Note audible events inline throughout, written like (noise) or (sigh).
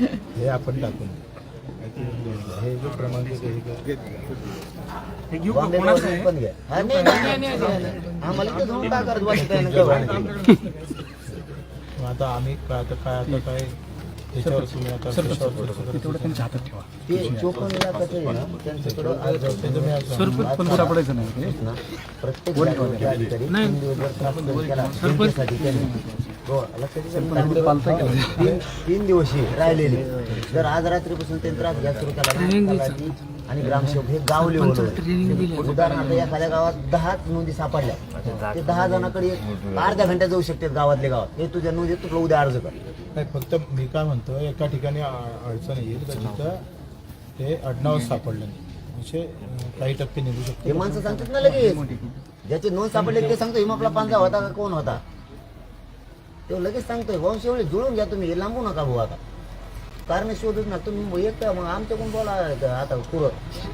हे आपण टाकून हे जे क्रमांक आहे, हे घेऊ बॉम्बे का? कोणाचं गव्हर्नमेंट आहे? पण घ्या. हा, नाही, नाही, नाही, नाही, नाही. आम्हाला मग आता आम्ही काय आता काय आता काय? त्याच्यावर तुम्ही आता सर कशावर सर, चर्चा ते तेवढं करता? त्यांच्या हातात ठेवा. ते चोपन्न लाखाचं आहे ना त्यांच्याकडं आज ते तुम्ही आज सर पण- पण सापडायचं नाही प्रत्येक जागेवरचे अधिकारी तीन त्यांनी. हो, तीन तीन दिवशी राहिलेले. जर आज रात्रीपासून त्यांनी त्रास घ्या सुरू केला आणि ग्रामसेवक हे गाव लेवल उदाहरणार्थ एखाद्या गावात दहाच नोंदी सापडल्या. ते दहा जणांकडे अर्ध्या घंट्यात जाऊ शकतात गावातले गावात. हे तुझ्या नोंदीत तुला उद्या अर्ज कर. नाही फक्त मी काय म्हणतो एका ठिकाणी अडचण येईल तर तिथं? ते आडनावच सापडलं नाही. असे अ, काही टक्के निघू हे शकते माणसं सांगतात ना लगेच. ज्याची नोंद सापडली ते सांगतो हिमापला पांजा होता का कोण होता? ते लगेच सांगतोय एवढे जुळून घ्या तुम्ही लांबू नका भाऊ आता. कारण शोधत ना तुम्ही एक मग आमच्या कोण बोला आता पुरं.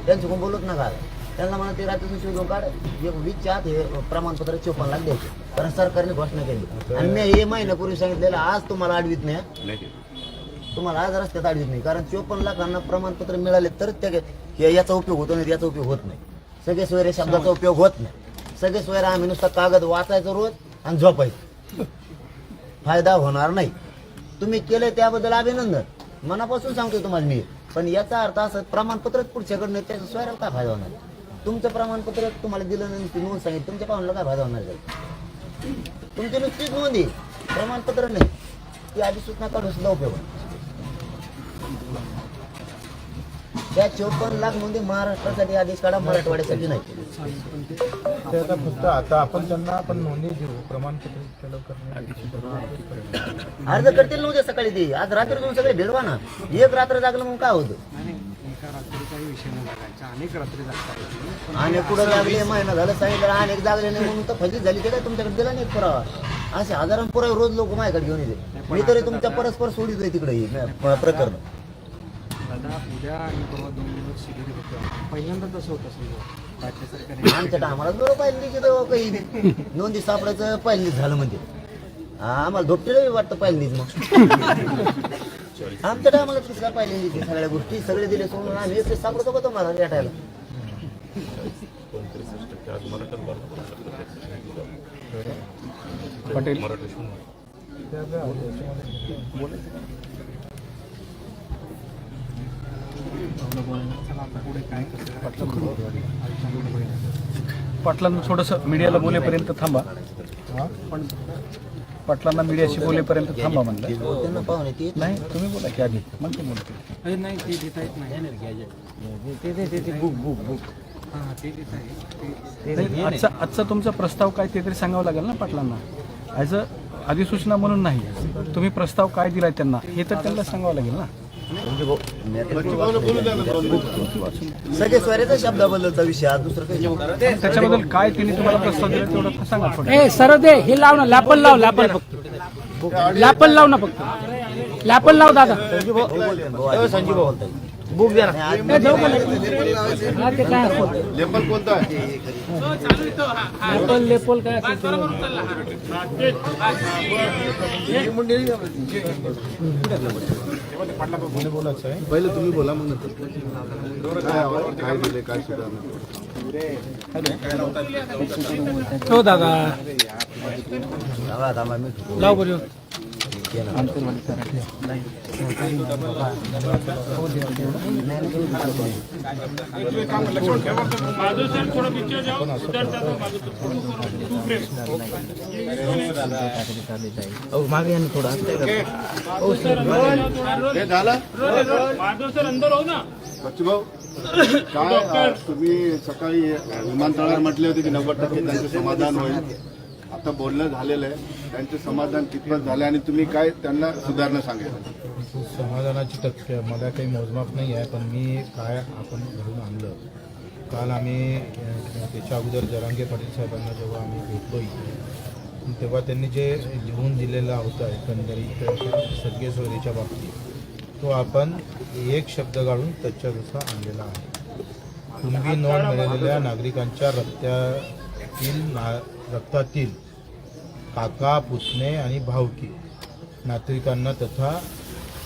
त्यांचं कोण बोलत नका आता. त्यांना म्हणा ते रात्रीतून शोधून काढ. एक वीसच्या आत हे प्रमाणपत्र चोपन्न लाख द्यायचे कारण सरकारने घोषणा केली. आणि मी हे महिन्यापूर्वी सांगितलेलं आज तुम्हाला आडवीत नाही. तुम्हाला आज रस्त्यात आडवीत नाही. कारण चोपन्न लाखांना प्रमाणपत्र मिळाले तर त्या हे- याचा उपयोग होतो नाही याचा उपयोग होत नाही. सगळे सोयरे शब्दाचा उपयोग होत नाही. सगळे सोयरे आम्ही नुसता कागद वाचायचं रोज आणि झोपायचं. फायदा होणार नाही. तुम्ही केले त्याबद्दल अभिनंदन. मनापासून सांगतो तुम्हाला मी. पण याचा अर्थ असं प्रमाणपत्रच पुढच्याकडनं त्याच्या सोयऱ्याला काय फायदा होणार? तुमचं प्रमाणपत्र तुम्हाला दिलं नाही ती नोंद सांगितली. तुमच्या पाहुण्याला काय फायदा होणार आहे? तुमची नुसतीच नोंद प्रमाणपत्र नाही. ती अधिसूचना सूचना काढून सुद्धा उपयोग त्या चोपन्न लाख नोंदी महाराष्ट्रासाठी आदेश काढा मराठवाड्यासाठी नाही. ते आता फक्त आता आपण त्यांना आपण नोंदणी देऊ प्रमाणपत्र करण्याची अर्ज करतील नव्हते सकाळी ते. आज रात्री तुम्ही सगळे भेटवा ना. एक रात्र जागलं म्हणून काय होतं? आणि कुठं लागले महिना झालं सांगितलं अनेक जागले नाही म्हणून तर फजित झाली. ते काय तुमच्याकडे दिला नाही पुरावा? असे हजारां पुरावे रोज लोक माझ्याकडे घेऊन येते. मी तरी तुमच्या परस्पर सोडित आहे तिकडे. हे प्रकरण. दादा उद्या आणि परवा दोन दिवस शिबिर होतं पहिल्यांदा तसं होतं समजा राज्य सरकारने आमच्या टायमाला बरोबर पहिल्यांदा तिथं काही नोंदी सापडायचं पहिल्यांदाच झालं म्हणजे आम्हाला धोपटेला वाटतं पहिल्यांदाच मग आमच्या टायमाला काय पहिल्यांदा सगळ्या गोष्टी सगळे दिले सोडून आम्ही एकटे सापडतो का तुम्हाला रेटायला पटेल चला आता पुढे काय पाटलांना थोडंसं मीडियाला बोलेपर्यंत थांबा. पण पाटलांना मीडियाशी बोलेपर्यंत थांबा म्हणलं. नाही तुम्ही बोला की आधी. मग ते बोलते नाही ते देता येत नाही. हां ते देता येत नाही, आजचा आजचा तुमचा प्रस्ताव काय ते तरी सांगावं लागेल ना पाटलांना. ॲज अ अधिसूचना म्हणून नाही. तुम्ही प्रस्ताव काय दिलाय त्यांना हे तर त्यांना सांगावं लागेल ना. सगळे स्वराचा शब्दाबद्दलचा विषय आज दुसरं काही नाही. त्याच्याबद्दल काय त्यांनी तुम्हाला प्रस्ताव दिला तेवढं सांगा ए सर दे हे लाव ना लॅपल लाव लॅपल फक्त. लॅपल लाव ना फक्त. लॅपल लाव दादा. संजू भाऊ बोलतोय, भाऊ आहे. संजू भाऊ बोलतोय. नाही, आज ए, जाऊ का लॅपल? हा, कोणता आहे लॅपल लेपल काय? पहिलं तुम्ही बोला मग नंतर. काय दिले काय सुद्धा हो दादा. मी लाव बरं मागे आणि ना थोडं काय तुम्ही सकाळी विमानतळावर म्हटले होते की नव्वद टक्के त्यांचं समाधान होईल. आता बोलणं झालेलं आहे. त्यांचं समाधान कितपत झालं आणि तुम्ही काय त्यांना सुधारणं सांगेल समाधानाची टक्के मला काही मोजमाप नाही आहे पण मी काय आपण घडून आणलं. काल आम्ही त्याच्या अगोदर जरांगे पाटील साहेबांना जेव्हा आम्ही भेटलो इथे तेव्हा त्यांनी जे लिहून दिलेला होता एकंदरीत सगळे सोयरीच्या बाबतीत तो आपण एक शब्द काढून त्याच्या जसा आणलेला आहे. कुणबी नोंद मिळालेल्या नागरिकांच्या रस्त्यातील ना रक्तातील काका पुतणे आणि भावकी नागरिकांना तथा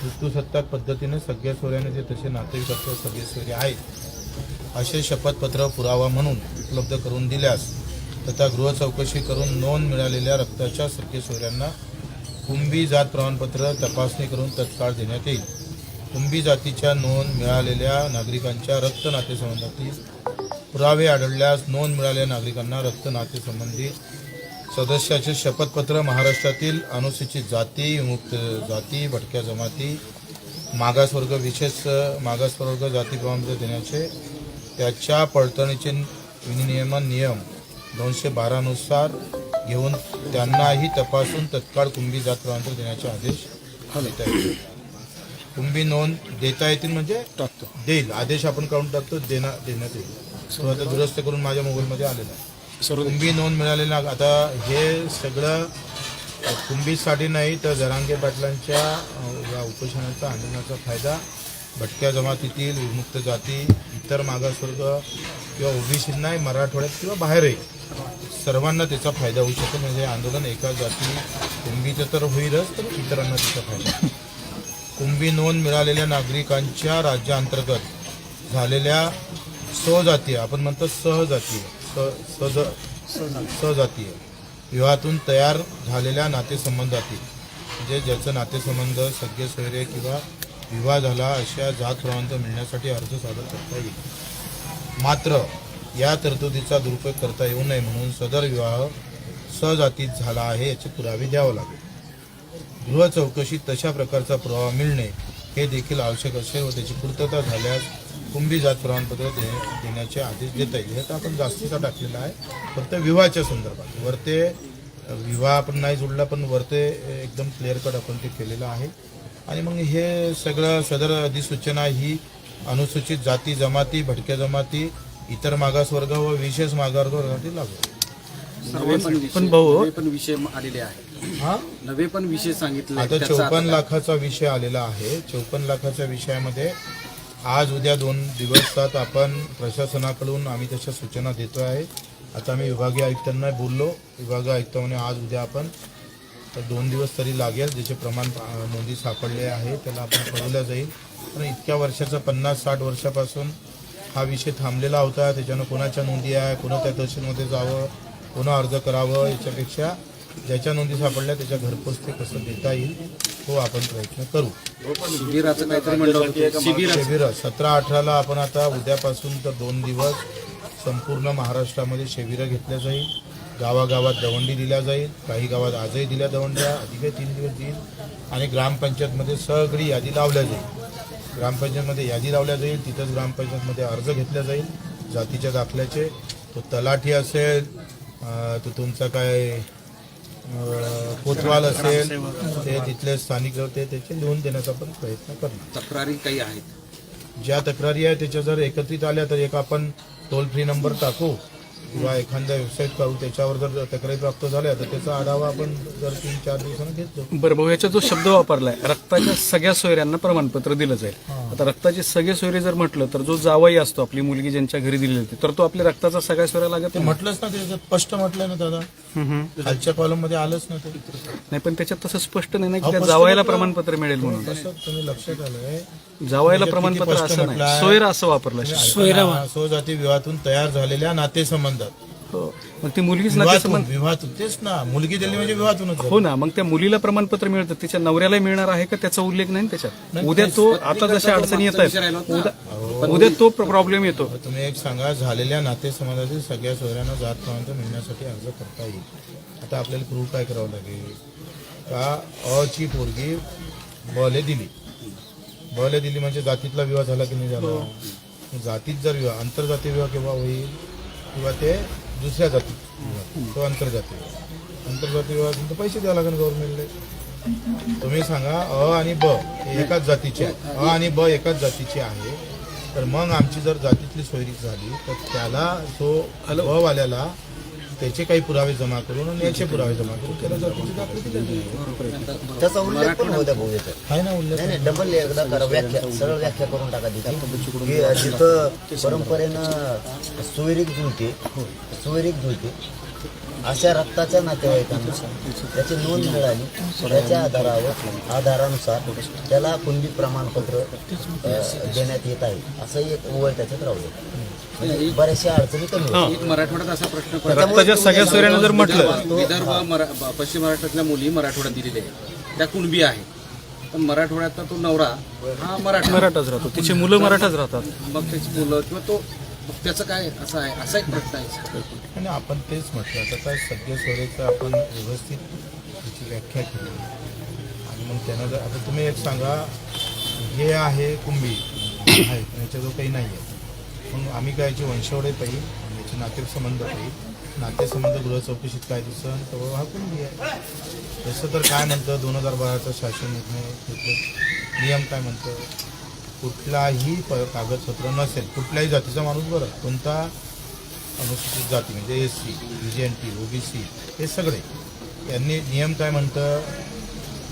ऋतुसत्ताक पद्धतीने सगळ्या सोयऱ्याने जे तसे नातरिक असतात सगळे सोयरे आहेत. असे शपथपत्र पुरावा म्हणून उपलब्ध करून दिल्यास तथा गृह चौकशी करून नोंद मिळालेल्या रक्ताच्या सगळे सोयऱ्यांना कुंभी जात प्रमाणपत्र तपासणी करून तत्काळ देण्यात येईल. कुंभी जातीच्या नोंद मिळालेल्या नागरिकांच्या रक्त नातेसंबंधातील पुरावे आढळल्यास नोंद मिळालेल्या नागरिकांना रक्त नातेसंबंधी सदस्याचे शपथपत्र महाराष्ट्रातील अनुसूचित जाती विमुक्त जाती भटक्या जमाती मागासवर्ग विशेष मागासवर्ग जाती प्रमाणपत्र देण्याचे त्याच्या पडताळणीचे विनियमन नियम दोनशे बारानुसार घेऊन त्यांनाही तपासून तत्काळ कुंभी जात प्रमाणपत्र देण्याचे आदेश देता येतील. कुंभी नोंद देता येतील म्हणजे? टाकतो. देईल. आदेश आपण काढून टाकतो देणार देण्यात येईल. तो आता दुरुस्त करून माझ्या मोबाईलमध्ये आलेला आहे. कुंभी नोंद मिळालेला आता हे सगळं कुंभीसाठी नाही तर जरांगे पाटलांच्या या उपोषणाचा आंदोलनाचा फायदा भटक्या जमातीतील विमुक्त जाती इतर मागासवर्ग किंवा ओबीसींना मराठवाड्यात किंवा बाहेरही सर्वांना त्याचा फायदा होऊ शकेल म्हणजे हे आंदोलन एका जाती कुंभीचं तर होईलच तर इतरांना त्याचा फायदा कुंभी नोंद मिळालेल्या नागरिकांच्या राज्याअंतर्गत झालेल्या सहजातीय आपण म्हणतो सहजातीय स- सहज सहजातीय. विवाहातून तयार झालेल्या नातेसंबंधातील म्हणजे ज्याचं नातेसंबंध सगळे सोयरे किंवा विवाह झाला अशा जात प्रमाणपत्र मिळण्यासाठी अर्ज सादर करता येईल. मात्र या तरतुदीचा दुरुपयोग करता येऊ नये म्हणून सदर विवाह सजातीत झाला आहे याचे पुरावे द्यावं लागेल. गृह चौकशीत तशा प्रकारचा पुरावा मिळणे हे देखील आवश्यक असेल व त्याची पूर्तता झाल्यास कुंभी जात प्रमाणपत्र दे देण्याचे आदेश देता येईल हे तर आपण जास्तीचा टाकलेला आहे. फक्त विवाहाच्या संदर्भात. वरते विवाह आपण नाही जोडला पण वरते एकदम क्लिअर कट आपण ते केलेलं आहे. आणि मग हे सगळं सदर अधिसूचना ही अनुसूचित जाती जमाती भटक्या जमाती इतर मागासवर्ग व विशेष मागासवर्गासाठी लागू पण भाऊ- नवे पण विषय आलेले आहेत. हा? नवे पण विषय सांगितले आता चौपन्न लाखाचा विषय आलेला आहे. चौपन्न लाखाच्या विषयामध्ये आज उद्या दोन दिवसात आपण प्रशासनाकडून आम्ही तशा सूचना देतो आहे. आता आम्ही विभागीय आयुक्तांना बोललो. विभागीय आयुक्त म्हणे आज उद्या आपण तर दोन दिवस तरी लागेल. ज्याचे प्रमाण नोंदी सापडले आहे त्याला आपण कळवलं जाईल. पण इतक्या वर्षाचा पन्नास साठ वर्षापासून हा विषय थांबलेला होता. त्याच्यानं कोणाच्या नोंदी आहे कोणत्या तहसीलमध्ये जावं कोणा अर्ज करावं याच्यापेक्षा ज्याच्या नोंदी सापडल्या त्याच्या घरपोच ते कसं देता येईल? तो आपण प्रयत्न करू. शिबिराचं काहीतरी म्हणलं होतं. शिबिर शिबिर. सतरा अठराला आपण आता उद्यापासून तर दोन दिवस संपूर्ण महाराष्ट्रामध्ये शिबिरं घेतल्या जाईल. गावागावात दवंडी दिल्या जाईल. काही गावात आजही दिल्या दवंड्या अधिक तीन दिवस देईल. आणि ग्रामपंचायतमध्ये सगळी यादी लावल्या जाईल. ग्रामपंचायतमध्ये यादी लावल्या जाईल. तिथंच ग्रामपंचायतमध्ये अर्ज घेतला जाईल. जातीच्या दाखल्याचे. तो तलाठी असेल तो तुमचा काय कोतवाल असेल ते तिथले स्थानिक होते त्याचे लिहून देण्याचा पण प्रयत्न करणार. तक्रारी काही आहेत? ज्या तक्रारी आहे त्याच्या जर एकत्रित आल्या तर एक आपण टोल फ्री नंबर टाकू किंवा एखाद्या वेबसाईट काढू त्याच्यावर जर तक्रारी प्राप्त झाल्या तर त्याचा आढावा आपण जर तीन चार दिवसांनी घेतो बरं भाऊ याचा जो शब्द वापरलाय रक्ताच्या सगळ्या सोयऱ्यांना प्रमाणपत्र दिलं जाईल. आता रक्ताचे सगळे सोयरे जर म्हटलं तर जो जावाई असतो आपली मुलगी ज्यांच्या घरी दिली जाते तर तो आपल्या रक्ताचा सगळ्या सोयऱ्या लागत ते नाही. म्हटलंच ना त्याच्यात स्पष्ट म्हटलंय ना दादा. खालच्या कॉलममध्ये आलंच ना ते. नाही पण त्याच्यात तसं स्पष्ट नाही ना की त्या जावायला म्हटलं. प्रमाणपत्र मिळेल म्हणून. तसं तुम्ही लक्षात आलंय. जावायला किती प्रमाणपत्र असं म्हटलं नाही. सोयरा असं वापरलं. सोयरा सोजाती विवाहातून तयार झालेल्या नातेसंबंधात. हो. मग ती मुलगीच ना विवाहातून विवाहातून तेच ना. मुलगी दिली म्हणजे विवाहातूनच झालं. हो ना मग त्या मुलीला प्रमाणपत्र मिळतं. तिच्या नवऱ्याला मिळणार आहे का? त्याचा उल्लेख नाही ना त्याच्यात. उद्या तो आता जशा अडचणी येत आहेत उद्या उद्या तो प्रॉब्लेम येतो. तुम्ही एक सांगा झालेल्या नातेसंबंधातील सगळ्या सोयऱ्यांना जात प्रमाणपत्र मिळण्यासाठी अर्ज करता येईल. आता आपल्याला प्रूफ काय करावं लागेल? का अची पोरगी बले दिली? बले दिली म्हणजे जातीतला विवाह झाला की नाही झाला? जातीत जर विवाह आंतरजातीय विवाह केव्हा होईल? किंवा ते दुसऱ्या विवाह, तो आंतरजातीय. आंतरजातीय विवाह असेल तर पैसे द्यावं लागेल गव्हर्नमेंटला तुम्ही सांगा अ आणि ब हे एकाच जातीचे आहे अ आणि ब एकाच जातीचे आहे. तर मग आमची जर जातीतली सोयरी झाली तर त्याला तो ब वाल्याला त्याचे काही पुरावे जमा करून आणि याचे पुरावे जमा करून त्याला जातीची दाखले दिले जाईल. त्याचा उल्लेख पण होता भाऊ याच्यात आहे ना उल्लेख? नाही नाही डबल एकदा करा व्याख्या सरळ व्याख्या करून टाका तिथे. की जिथं परंपरेनं सुविरिक जुळते सुविरिक जुळते अशा रक्ताच्या नातेवाईकांना त्याची नोंद मिळाली. त्याच्या आधारावर आधारानुसार त्याला कुणबी प्रमाणपत्र देण्यात येत आहे. असं एक वय त्याच्यात राहू म्हणजे बऱ्याचशा अडचणी कमी. एक मराठवाड्यात असा प्रश्न पडला सगळ्या सोयऱ्यानं जर म्हटलं- तो- विदर्भ पश्चिम महाराष्ट्रातल्या मुली मराठवाड्यात दिलेल्या आहेत. त्या कुणबी आहेत. पण मराठवाड्यातला तो नवरा हा मराठा. मराठाच राहतो. तिचे मुलं मराठाच राहतात. मग त्याची मुलं किंवा तो मग त्याचं काय असं आहे? असा एक प्रश्न आहे. आणि आपण तेच म्हटलं. आता काय सगळे आपण व्यवस्थित त्याची व्याख्या केली. आणि मग त्यानं जर आता तुम्ही एक सांगा हे आहे कुंभी आहे पण याच्या जो काही नाही आहे मग आम्ही काय याची वंशवडे पाहिजे? याचे नातेसंबंध पाहिजे? नातेसंबंध गृह चौकशीत काय दिसन तर हा कुंभी आहे. तसं तर काय म्हणतं? दोन हजार बाराचा शासन निर्णय नियम काय म्हणतं? कुठलाही प कागदपत्र नसेल कुठल्याही जातीचा माणूस बरं कोणता अनुसूचित जाती म्हणजे S C V J N T O B C हे सगळे यांनी नियम काय म्हणतं?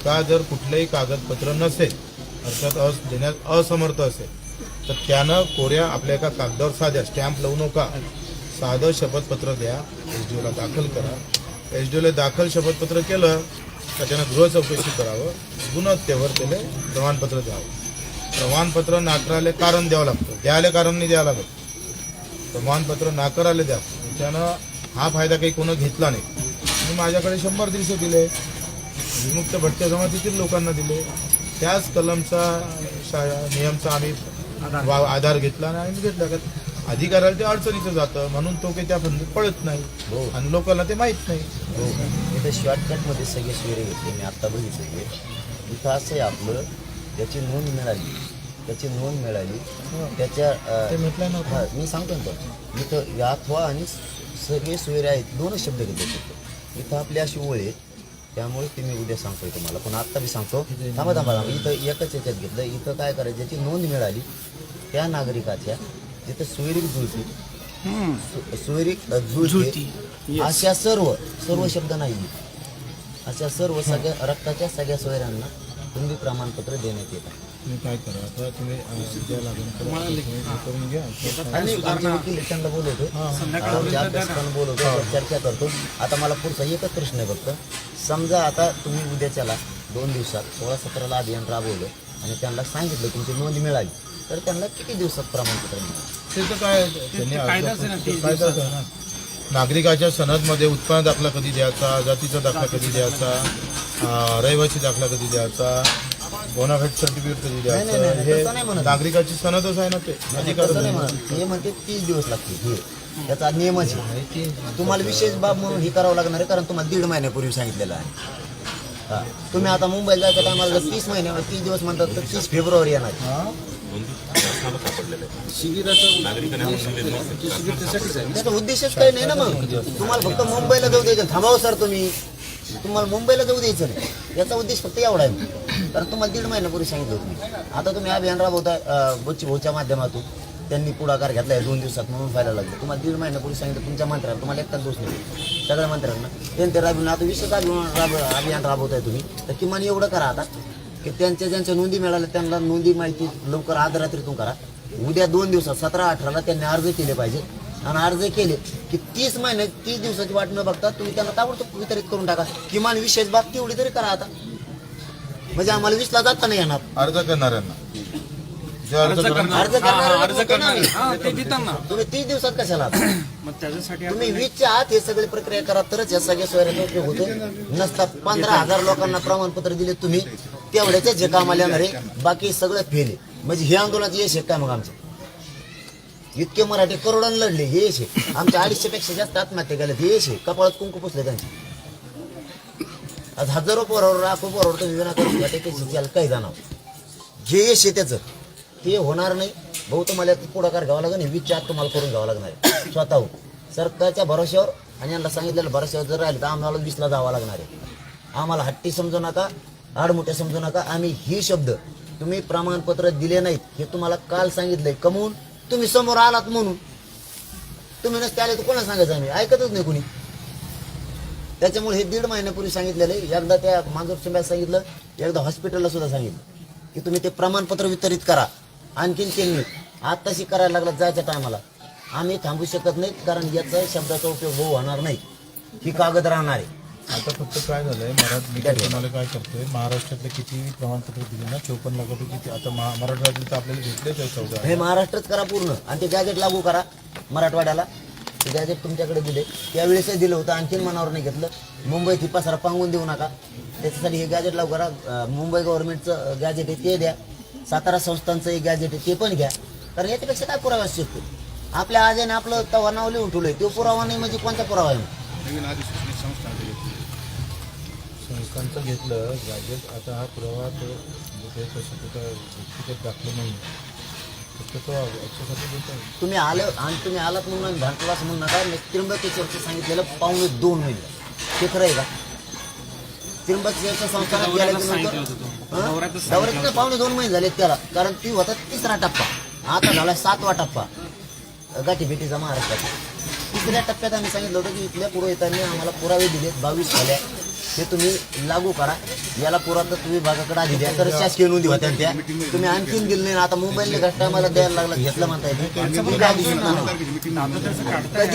का जर कुठलंही कागदपत्र नसेल अर्थात अस देण्यात असमर्थ असेल तर त्यानं कोऱ्या आपल्या एका कागदावर साध्या स्टॅम्प लावू नका. साधं शपथपत्र द्या एस डी ओला दाखल करा. एस डी ओला दाखल शपथपत्र केलं तर त्यानं गृह चौकशी करावं गुणवत्तेवर त्याला प्रमाणपत्र द्यावं. प्रमाणपत्र नाकाराले कारण द्यावं लागतं. द्यायला कारण नाही द्यावं लागत. प्रमाणपत्र नाकाराले द्या. त्यानं हा फायदा काही कोणी घेतला नाही. मी माझ्याकडे शंभर दिवस दिले. विमुक्त भटक्या जमातीतील लोकांना दिले. त्याच कलमचा नियमचा आम्ही आधार घेतला आणि आम्ही घेतला. का अधिकाऱ्याला ते अडचणीचं जातं. म्हणून तो काही त्या फंदीत पळत नाही. हो. आणि लोकांना ते माहीत नाही. हो. शॉर्टकटमध्ये सगळे सोयरे घेतले. मी आत्ता बघितले इथं असं आहे आपलं त्याची नोंद मिळाली. त्याची नोंद मिळाली. त्याच्या ते अं, म्हटलं नव्हतं. हा, मी सांगतो ना तो इथं याथवा आणि सगळे सोयरे आहेत दोनच शब्द घेतले फक्त. इथं आपली अशी ओळ आहे. त्यामुळे ते मी उद्या सांगतोय तुम्हाला. पण आत्ता मी सांगतो. थांबा थांबा थांबा. इथं एकच याच्यात घेतलं. इथं काय करायचं? ज्याची नोंद मिळाली. त्या नागरिकाच्या तिथं सोयरीक जुळती. सु- सोयरीक जुळते. अशा सर्व सर्व शब्द नाही अशा सर्व सगळ्या रक्ताच्या सगळ्या सोयऱ्यांना तुम्ही प्रमाणपत्र देण्यात येतात तुम्ही काय करा? आता तुम्ही अं, उद्या लागून करा. तुम्ही करून घ्या. आणि आमचे वकील त्यांना बोलवतो बोलवतो चर्चा करतो. आता मला पुढचा एकच प्रश्न आहे फक्त. समजा आता तुम्ही उद्याच्याला दोन दिवसात सोळा सतराला अभियान राबवलं आणि त्यांना सांगितलं तुमची नोंद मिळाली तर त्यांना किती दिवसात प्रमाणपत्र मिळालं? ते तर काय त्यांनी कायदाच आहे ना नागरिकाच्या सनदमध्ये उत्पन्न दाखला कधी द्यायचा? जातीचा दाखला कधी द्यायचा? रहिवासी दाखला कधी द्यायचा? बोनाफाईड सर्टिफिकेट कधी नाही, द्यायचं नाही, तसं नाही हे म्हणत. नागरिकाची सनदच आहे ना ते? अधिकार तसं नाही म्हणत. हे म्हणते तीस दिवस लागतील हे. त्याचा नियमच आहे. तुम्हाला विशेष बाब म्हणून हे करावं लागणार आहे कारण तुम्हाला दीड महिन्यापूर्वी सांगितलेलं आहे. हा. तुम्ही आता मुंबईला जायच्या टायमाला जर तीस महिन्यावर तीस दिवस म्हणतात तर तीस फेब्रुवारी येणार त्याचा उद्देशच काही नाही ना मग. तुम्हाला फक्त मुंबईला जाऊ द्यायचं थांबावं सर तुम्ही. तुम्हाला मुंबईला जाऊ द्यायचं नाही. याचा उद्देश फक्त एवढा आहे. कारण तुम्हाला दीड महिन्यापूर्वी सांगितलं होतं आता तुम्ही अभियान राबवता बोची भाऊच्या माध्यमातून. त्यांनी पुढाकार घेतलाय दोन दिवसात म्हणून व्हायला लागलं. तुम्हाला दीड महिन्यापूर्वी सांगितलं तुमच्या मंत्र्याला तुम्हाला एकटाच दोष नाही. सगळ्या मंत्र्यांना. त्यांचे राबवून आता विशेष अभियान राब अभियान राबवताय तुम्ही. तर किमान एवढं करा आता की त्यांच्या ज्यांच्या नोंदी मिळाल्या त्यांना नोंदी माहिती लवकर आज रात्रीतून करा. उद्या दोन दिवसात सतरा अठराला त्यांनी अर्ज केले पाहिजे. आणि अर्ज केले की तीस महिने तीस दिवसाची वाट न बघता तुम्ही त्यांना ताबडतोब वितरित करून टाका. किमान विशेष बाब तेवढी तरी करा आता. म्हणजे आम्हाला वीसला जाता नाही येणार. अर्ज करणाऱ्यांना. जे अर्ज करणार अर्ज करणाऱ्याला. ते तुम्ही तीस दिवसात कशाला? आता? (clears throat) मग त्याच्यासाठी तुम्ही वीसच्या आत हे सगळी प्रक्रिया करा तरच या सगळ्या सोयऱ्याचा उपयोग होतो. नसतात पंधरा हजार लोकांना प्रमाणपत्र दिले तुम्ही तेवढ्याच्या जे कामाला येणार आहे बाकी सगळं फेल आहे. म्हणजे हे आंदोलनात यश आहे काय मग आमचं? इतके मराठी करोडान लढले हे यश आमच्या अडीचशे पेक्षा जास्त आत्महत्या केल्या हे कपाळात कुंकू पुसले त्यांचे. आज हजारो पोरावर लाखो पोरावर तुम्ही विनाकारण अटॅकेशी काही जाणार जे यश आहे त्याचं ते होणार नाही. भाऊ तुम्हाला यात पुढाकार घ्यावा लागेल आणि विचार तुम्हाला करून घ्यावा लागणार आहे. स्वतःहून. सरकारच्या भरोश्यावर आणि यांना सांगितलेलं भरोश्यावर जर राहिलं तर आम्हाला विसला जावं लागणार आहे. आम्हाला हट्टी समजू नका आडमुठे समजू नका. आम्ही हे शब्द तुम्ही प्रमाणपत्र दिले नाहीत हे तुम्हाला काल सांगितलंय. कमवून तुम्ही समोर आलात म्हणून. तुम्ही नसते आले तर कोणा सांगायचं आम्ही? ऐकतच नाही कुणी. त्याच्यामुळे हे दीड महिन्यापूर्वी सांगितलेलं आहे. एकदा त्या मांजूर शिंब्यात सांगितलं एकदा हॉस्पिटलला सुद्धा सांगितलं की तुम्ही ते प्रमाणपत्र वितरित करा. आणखीन त्यांनी आत्ताशी करायला लागला जायच्या टायमाला आम्ही थांबू शकत नाही कारण याचा शब्दाचा उपयोग होऊ होणार नाही. ही कागद राहणार आहे. आता फक्त काय झालंय मराठ मी काय तुम्हाला काय करतोय? महाराष्ट्रातले किती प्रमाणपत्र दिले ना चौपन्न लाखापैकी किती? आता महा- मराठवाड्यात तर आपल्याला घेतलेच आहे चौदा हे महाराष्ट्रच करा पूर्ण. आणि ते गॅजेट लागू करा मराठवाड्याला. ते गॅजेट तुमच्याकडे दिले. त्यावेळेसही दिलं होतं आणखीन मनावर नाही घेतलं. मुंबईत ही पसारा पांगून देऊ नका. त्याच्यासाठी हे गॅजेट लागू करा. अं, मुंबई गव्हर्नमेंटचं गॅजेट आहे ते द्या. सातारा संस्थांचं एक गॅजेट आहे ते पण घ्या. कारण याच्यापेक्षा काय पुरावा असू शकतो? आपल्या आजाने आपलं तवा नाव लिहून ठेवलंय. तो पुरावा नाही म्हणजे कोणता पुरावा आहे? संस्थांचं घेतलं गॅजेट आता हा पुरावा तो म्हणजे कुठं व्यक्तिगत दाखलं नाही. फक्त तो याच्यासाठी देत. आहे तुम्ही आलं आणि तुम्ही आलात म्हणून आम्ही भांडला असं म्हणू नका. मी त्र्यंबकेश्वरचं सांगितलेलं पावणे दोन महिने ते खरं आहे का? त्र्यंबकेश्वरच्या संस्थानात गेल्यानंतर दौऱ्यात पावणे दोन महिने झाले त्याला. कारण ती होता तिसरा टप्पा. आता झाला सातवा टप्पा. गाठी भेटीचा महाराष्ट्रात. तिसऱ्या टप्प्यात आम्ही सांगितलं होतं की इथल्या पुरोहितांनी आम्हाला पुरावे दिलेत. बावीस झाल्या. ते तुम्ही लागू करा. याला पुरातत्व विभागाकडे आधी द्या. तर शासकीय नोंदी होत्या त्या. तुम्ही आणखीन गेले नाही आता मुंबईला घट्टा मला द्यायला लागला. घेतलं म्हणता येते कधी